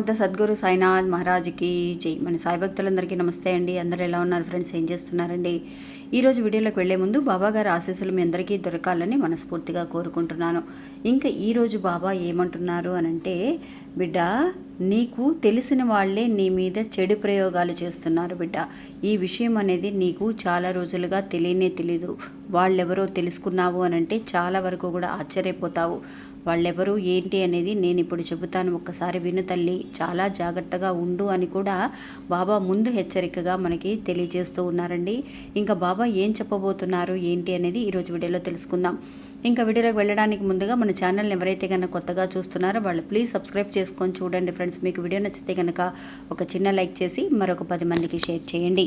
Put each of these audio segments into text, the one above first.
సమర్థ సద్గురు సాయినాథ్ మహారాజ్కి జై. మన సాయి భక్తులందరికీ నమస్తే అండి. అందరూ ఎలా ఉన్నారు ఫ్రెండ్స్? ఏం చేస్తున్నారండి? ఈరోజు వీడియోలోకి వెళ్ళే ముందు బాబా గారి ఆశీస్సులు మీ అందరికీ దొరకాలని మనస్ఫూర్తిగా కోరుకుంటున్నాను. ఇంకా ఈరోజు బాబా ఏమంటున్నారు అనంటే బిడ్డ నీకు తెలిసిన వాళ్ళే నీ మీద చెడు ప్రయోగాలు చేస్తున్నారు బిడ్డ. ఈ విషయం అనేది నీకు చాలా రోజులుగా తెలియనే తెలీదు. వాళ్ళెవరో తెలుసుకున్నావు అని అంటే చాలా వరకు కూడా ఆశ్చర్యపోతావు. వాళ్ళెవరు ఏంటి అనేది నేను ఇప్పుడు చెబుతాను ఒక్కసారి విను తల్లి. చాలా జాగ్రత్తగా ఉండు అని కూడా బాబా ముందు హెచ్చరికగా మనకి తెలియజేస్తూ ఉన్నారండి. ఇంకా బాబా ఏం చెప్పబోతున్నారు ఏంటి అనేది ఈరోజు వీడియోలో తెలుసుకుందాం. ఇంకా వీడియోలోకి వెళ్ళడానికి ముందుగా మన ఛానల్ని ఎవరైతే కనుక కొత్తగా చూస్తున్నారో వాళ్ళు ప్లీజ్ సబ్స్క్రైబ్ చేసుకొని చూడండి ఫ్రెండ్స్. మీకు వీడియో నచ్చితే కనుక ఒక చిన్న లైక్ చేసి మరొక పది మందికి షేర్ చేయండి.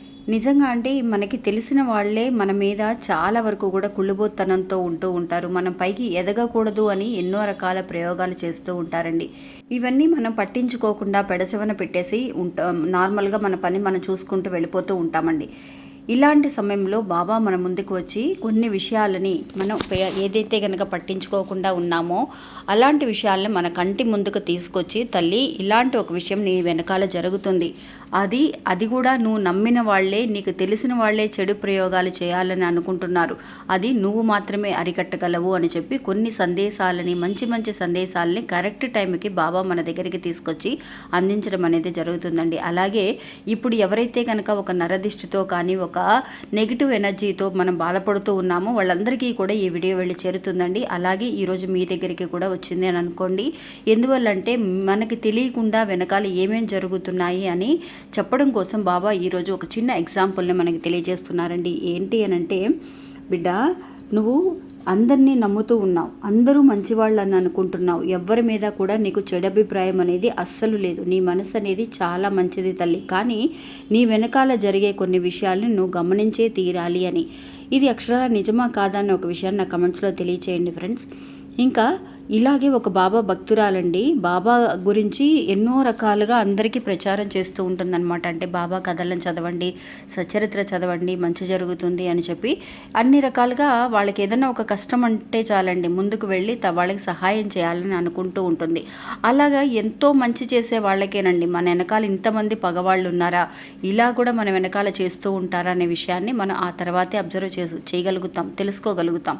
నిజంగా అంటే మనకి తెలిసిన వాళ్ళే మన మీద చాలా వరకు కూడా కుళ్ళుబోత్తనంతో ఉంటూ ఉంటారు. మనం పైకి ఎదగకూడదు అని ఎన్నో రకాల ప్రయోగాలు చేస్తూ ఉంటారండి. ఇవన్నీ మనం పట్టించుకోకుండా పెడచవన పెట్టేసి ఉంటాం నార్మల్గా మన పని మనం చూసుకుంటూ వెళ్ళిపోతూ ఉంటామండి. ఇలాంటి సమయంలో బాబా మన ముందుకు వచ్చి కొన్ని విషయాలని మనం ఏదైతే కనుక పట్టించుకోకుండా ఉన్నామో అలాంటి విషయాలను మన కంటి ముందుకు తీసుకొచ్చి తల్లి ఇలాంటి ఒక విషయం నీ వెనకాల జరుగుతుంది. అది అది కూడా నువ్వు నమ్మిన వాళ్ళే నీకు తెలిసిన వాళ్ళే చెడు ప్రయోగాలు చేయాలని అనుకుంటున్నారు. అది నువ్వు మాత్రమే అరికట్టగలవు అని చెప్పి కొన్ని సందేశాలని మంచి మంచి సందేశాలని కరెక్ట్ టైంకి బాబా మన దగ్గరికి తీసుకొచ్చి అందించడం అనేది జరుగుతుందండి. అలాగే ఇప్పుడు ఎవరైతే కనుక ఒక నరదిష్టితో కానీ ఒక ఒక నెగిటివ్ ఎనర్జీతో మనం బాధపడుతూ ఉన్నామో. వాళ్ళందరికీ కూడా ఈ వీడియో వెళ్ళి చేరుతుందండి. అలాగే ఈరోజు మీ దగ్గరికి కూడా వచ్చింది అని అనుకోండి. ఎందువల్లంటే మనకి తెలియకుండా వెనకాల ఏమేం జరుగుతున్నాయి అని చెప్పడం కోసం బాబా ఈరోజు ఒక చిన్న ఎగ్జాంపుల్ని మనకి తెలియజేస్తున్నారండి. ఏంటి అని అంటే బిడ్డ నువ్వు అందరినీ నమ్ముతూ ఉన్నావు. అందరూ మంచివాళ్ళని అనుకుంటున్నావు. ఎవ్వరి మీద కూడా నీకు చెడు అభిప్రాయం అనేది అస్సలు లేదు. నీ మనసు అనేది చాలా మంచిది తల్లి. కానీ నీ వెనకాల జరిగే కొన్ని విషయాల్ని నువ్వు గమనించే తీరాలి అని. ఇది అక్షరాల నిజమా కాదా అనే ఒక విషయాన్ని నా కమెంట్స్లో తెలియచేయండి ఫ్రెండ్స్ ఇంకా ఇలాగే ఒక బాబా భక్తురాలండి. బాబా గురించి ఎన్నో రకాలుగా అందరికీ ప్రచారం చేస్తూ ఉంటుందన్నమాట. అంటే బాబా కథలను చదవండి సచరిత్ర చదవండి మంచి జరుగుతుంది అని చెప్పి అన్ని రకాలుగా వాళ్ళకి ఏదైనా ఒక కష్టం అంటే చాలండి. ముందుకు వెళ్ళి వాళ్ళకి సహాయం చేయాలని అనుకుంటూ ఉంటుంది. అలాగా ఎంతో మంచి చేసే వాళ్ళకేనండి. మన వెనకాల ఇంతమంది పగవాళ్ళు ఉన్నారా? ఇలా కూడా మన వెనకాల చేస్తూ ఉంటారా అనే విషయాన్ని మనం ఆ తర్వాతే అబ్జర్వ్ చేసు చేయగలుగుతాం తెలుసుకోగలుగుతాం.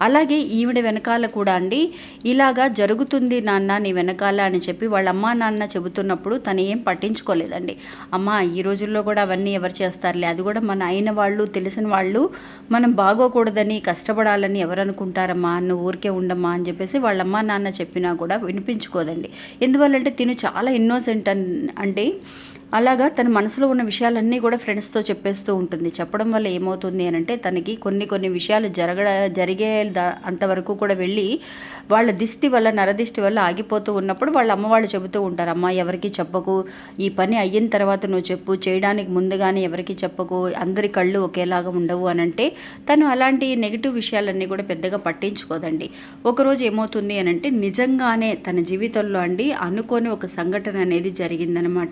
అలాగే ఈవిడ వెనకాల కూడా అండి ఇలాగా జరుగుతుంది నాన్న నీ వెనకాల అని చెప్పి వాళ్ళ అమ్మా నాన్న చెబుతున్నప్పుడు తను ఏం పట్టించుకోలేదండి. అమ్మ ఈ రోజుల్లో కూడా అవన్నీ ఎవరు చేస్తారులే? అది కూడా మన అయిన వాళ్ళు తెలిసిన వాళ్ళు మనం బాగోకూడదని కష్టపడాలని ఎవరు అనుకుంటారమ్మా? నువ్వు ఊరికే ఉండమ్మా అని చెప్పేసి వాళ్ళ అమ్మా నాన్న చెప్పినా కూడా వినిపించుకోదండి. ఎందువల్లంటే తిను చాలా ఇన్నోసెంట్ అన్ అంటే అలాగా తన మనసులో ఉన్న విషయాలన్నీ కూడా ఫ్రెండ్స్తో చెప్పేస్తూ ఉంటుంది. చెప్పడం వల్ల ఏమవుతుంది అని అంటే తనకి కొన్ని కొన్ని విషయాలు జరగ జరిగే దా- అంతవరకు కూడా వెళ్ళి వాళ్ళ దిష్టి వల్ల నరదిష్టి వల్ల ఆగిపోతూ ఉన్నప్పుడు వాళ్ళ అమ్మవాళ్ళు చెబుతూ ఉంటారు. అమ్మ ఎవరికి చెప్పకు. ఈ పని అయిన తర్వాత నువ్వు చెప్పు. చేయడానికి ముందుగానే ఎవరికి చెప్పకు. అందరి కళ్ళు ఒకేలాగా ఉండవు అని అంటే తను అలాంటి నెగిటివ్ విషయాలన్నీ కూడా పెద్దగా పట్టించుకోదండి. ఒకరోజు ఏమవుతుంది అని అంటే నిజంగానే తన జీవితంలో అండి అనుకోని ఒక సంఘటన అనేది జరిగిందనమాట.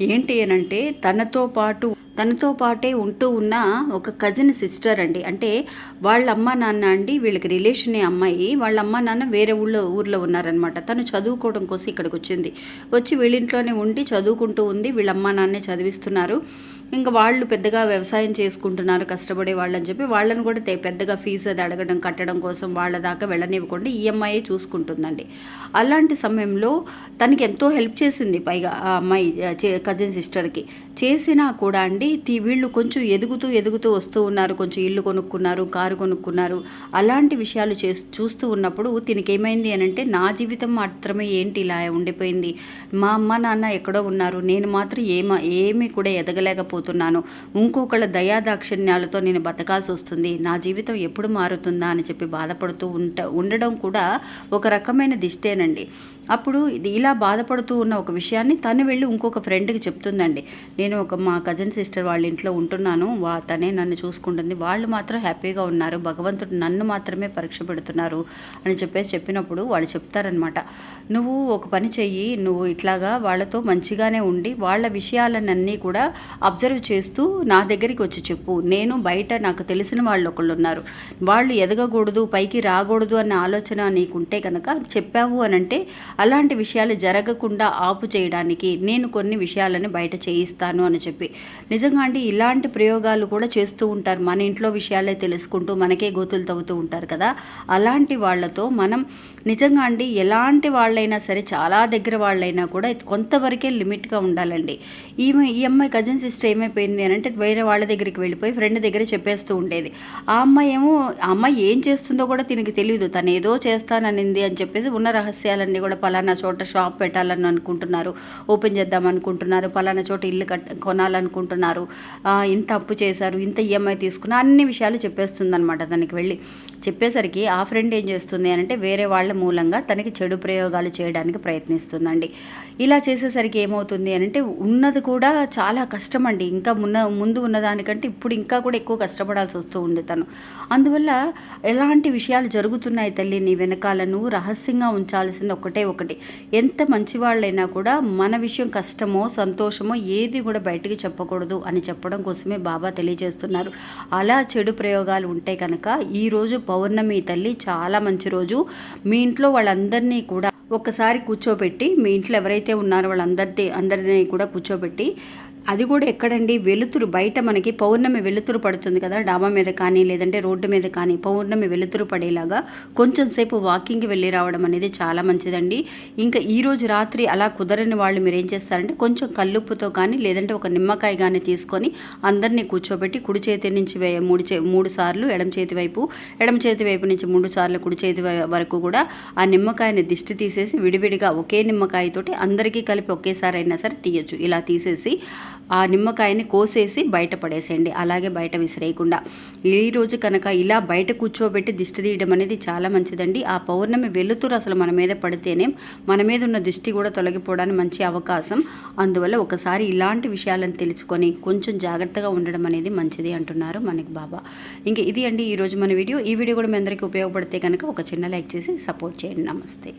ఏంటి అనంటే తనతో పాటు తనతో పాటే ఉంటూ ఉన్న ఒక కజిన్ సిస్టర్ అండి. అంటే వాళ్ళ అమ్మ నాన్న అండి వీళ్ళకి రిలేషన్ అమ్మాయి. వాళ్ళ అమ్మ నాన్న వేరే ఊళ్ళో ఊర్లో ఉన్నారనమాట తను చదువుకోవడం కోసం ఇక్కడికి వచ్చింది. వచ్చి వీళ్ళింట్లోనే ఉండి చదువుకుంటూ ఉంది. వీళ్ళ అమ్మ నాన్నే చదివిస్తున్నారు. ఇంకా వాళ్ళు పెద్దగా వ్యవసాయం చేసుకుంటున్నారు కష్టపడే వాళ్ళని చెప్పి వాళ్ళని కూడా పెద్దగా ఫీజు అది అడగడం కట్టడం కోసం వాళ్ళ దాకా వెళ్ళనివ్వకుండా ఈఎంఐ చూసుకుంటుందండి. అలాంటి సమయంలో తనకి ఎంతో హెల్ప్ చేసింది పైగా ఆ అమ్మాయి కజిన్ సిస్టర్కి చేసినా కూడా అండి వీళ్ళు కొంచెం ఎదుగుతూ ఎదుగుతూ వస్తూ ఉన్నారు కొంచెం ఇల్లు కొనుక్కున్నారు కారు కొనుక్కున్నారు. అలాంటి విషయాలు చే చూస్తూ ఉన్నప్పుడు దీనికి ఏమైంది అని అంటే నా జీవితం మాత్రమే ఏంటి ఇలా ఉండిపోయింది? మా అమ్మ నాన్న ఎక్కడో ఉన్నారు. నేను మాత్రం ఏమ ఏమీ కూడా ఎదగలేకపోతున్నాను ఇంకొకళ్ళ దయాదాక్షిణ్యాలతో నేను బతకాల్సి వస్తుంది. నా జీవితం ఎప్పుడు మారుతుందా అని చెప్పి బాధపడుతూ ఉంట ఉండడం కూడా ఒక రకమైన దిష్టేనండి. అప్పుడు ఇది ఇలా బాధపడుతూ ఉన్న ఒక విషయాన్ని తను వెళ్ళి ఇంకొక ఫ్రెండ్కి చెప్తుందండి. నేను ఒక మా కజిన్ సిస్టర్ వాళ్ళ ఇంట్లో ఉంటున్నాను. వా తనే నన్ను చూసుకుంటుంది. వాళ్ళు మాత్రం హ్యాపీగా ఉన్నారు. భగవంతుడు నన్ను మాత్రమే పరీక్ష పెడుతున్నారు అని చెప్పేసి చెప్పినప్పుడు వాళ్ళు చెప్తారనమాట నువ్వు ఒక పని చెయ్యి. నువ్వు ఇట్లాగా వాళ్ళతో మంచిగానే ఉండి వాళ్ళ విషయాలన్నీ కూడా అబ్జర్వ్ చేస్తూ నా దగ్గరికి వచ్చి చెప్పు. నేను బయట నాకు తెలిసిన వాళ్ళు ఒకళ్ళు ఉన్నారు. వాళ్ళు ఎదగకూడదు పైకి రాకూడదు అన్న ఆలోచన నీకుంటే కనుక చెప్పావు అని అంటే అలాంటి విషయాలు జరగకుండా ఆపు చేయడానికి నేను కొన్ని విషయాలను బయట చేయిస్తాను అని చెప్పి. నిజంగా అండి ఇలాంటి ప్రయోగాలు కూడా చేస్తూ ఉంటారు. మన ఇంట్లో విషయాలే తెలుసుకుంటూ మనకే గోతులు తవ్వుతూ ఉంటారు కదా. అలాంటి వాళ్ళతో మనం నిజంగా అండి ఎలాంటి వాళ్ళైనా సరే చాలా దగ్గర వాళ్ళైనా కూడా కొంతవరకే లిమిట్గా ఉండాలండి. ఈమె ఈ అమ్మాయి కజిన్ సిస్టర్ ఏమైపోయింది అని అంటే వేరే వాళ్ళ దగ్గరికి వెళ్ళిపోయి ఫ్రెండ్ దగ్గర చెప్పేస్తూ ఉండేది. ఆ అమ్మాయి ఏమో ఆ అమ్మాయి ఏం చేస్తుందో కూడా తినకి తెలియదు తను ఏదో చేస్తాననింది అని చెప్పేసి ఉన్న రహస్యాలన్నీ కూడా పలానా చోట షాప్ పెట్టాలని అనుకుంటున్నారు ఓపెన్ చేద్దాం అనుకుంటున్నారు పలానా చోట ఇల్లు కట్ కొనాలనుకుంటున్నారు ఇంత అప్పు చేశారు ఇంత ఈఎంఐ తీసుకున్న అన్ని విషయాలు చెప్పేస్తుంది అనమాట తనకి వెళ్ళి. చెప్పేసరికి ఆ ఫ్రెండ్ ఏం చేస్తుంది అని అంటే వేరే వాళ్ళ మూలంగా తనకి చెడు ప్రయోగాలు చేయడానికి ప్రయత్నిస్తుందండి. ఇలా చేసేసరికి ఏమవుతుంది అని అంటే ఉన్నది కూడా చాలా కష్టం అండి ఇంకా మున్న ముందు ఉన్నదానికంటే ఇప్పుడు ఇంకా కూడా ఎక్కువ కష్టపడాల్సి వస్తూ ఉంది తను. అందువల్ల ఎలాంటి విషయాలు జరుగుతున్నాయి తల్లి నీ వెనకాల నువ్వు రహస్యంగా ఉంచాల్సింది ఒకటే ఒకటి. ఎంత మంచివాళ్ళైనా కూడా మన విషయం కష్టమో సంతోషమో ఏది కూడా బయటికి చెప్పకూడదు అని చెప్పడం కోసమే బాబా తెలియజేస్తున్నారు. అలా చెడు ప్రయోగాలు ఉంటే కనుక ఈరోజు పౌర్ణమి తల్లి చాలా మంచి రోజు. మీ ఇంట్లో వాళ్ళందరినీ కూడా ఒక్కసారి కూర్చోబెట్టి మీ ఇంట్లో ఎవరైతే ఉన్నారో వాళ్ళందరి అందరినీ కూడా కూర్చోబెట్టి అది కూడా ఎక్కడండి? వెలుతురు బయట మనకి పౌర్ణమి వెలుతురు పడుతుంది కదా డాబా మీద కానీ లేదంటే రోడ్డు మీద కానీ పౌర్ణమి వెలుతురు పడేలాగా కొంచెం సేపు వాకింగ్కి వెళ్ళి రావడం అనేది చాలా మంచిదండి. ఇంకా ఈరోజు రాత్రి అలా కుదరని వాళ్ళు మీరు ఏం చేస్తారంటే కొంచెం కల్లుప్పుతో కానీ లేదంటే ఒక నిమ్మకాయ కానీ తీసుకొని అందరినీ కూర్చోబెట్టి కుడి చేతి నుంచి వే- మూడు చే మూడు సార్లు ఎడమ చేతి వైపు ఎడమ చేతి వైపు నుంచి మూడు సార్లు కుడి చేతి వరకు కూడా ఆ నిమ్మకాయని దిష్టి తీసేసి విడివిడిగా ఒకే నిమ్మకాయతోటి అందరికీ కలిపి ఒకేసారి అయినా సరే తీయొచ్చు. ఇలా తీసేసి ఆ నిమ్మకాయని కోసేసి బయట పడేసేయండి. అలాగే బయట విసిరేయకుండా. ఈ రోజు కనుక ఇలా బయట కూర్చోబెట్టి దిష్టి తీయడం అనేది చాలా మంచిదండి. ఆ పౌర్ణమి వెలుతురు అసలు మన మీద పడితేనే మన మీద ఉన్న దిష్టి కూడా తొలగిపోవడానికి మంచి అవకాశం. అందువల్ల ఒకసారి ఇలాంటి విషయాలను తెలుసుకొని కొంచెం జాగ్రత్తగా ఉండడం అనేది మంచిది అంటున్నారు మనకి బాబా. ఇంక ఇది అండి ఈరోజు మన వీడియో. ఈ వీడియో కూడా మీ అందరికీ ఉపయోగపడితే కనుక ఒక చిన్న లైక్ చేసి సపోర్ట్ చేయండి. నమస్తే.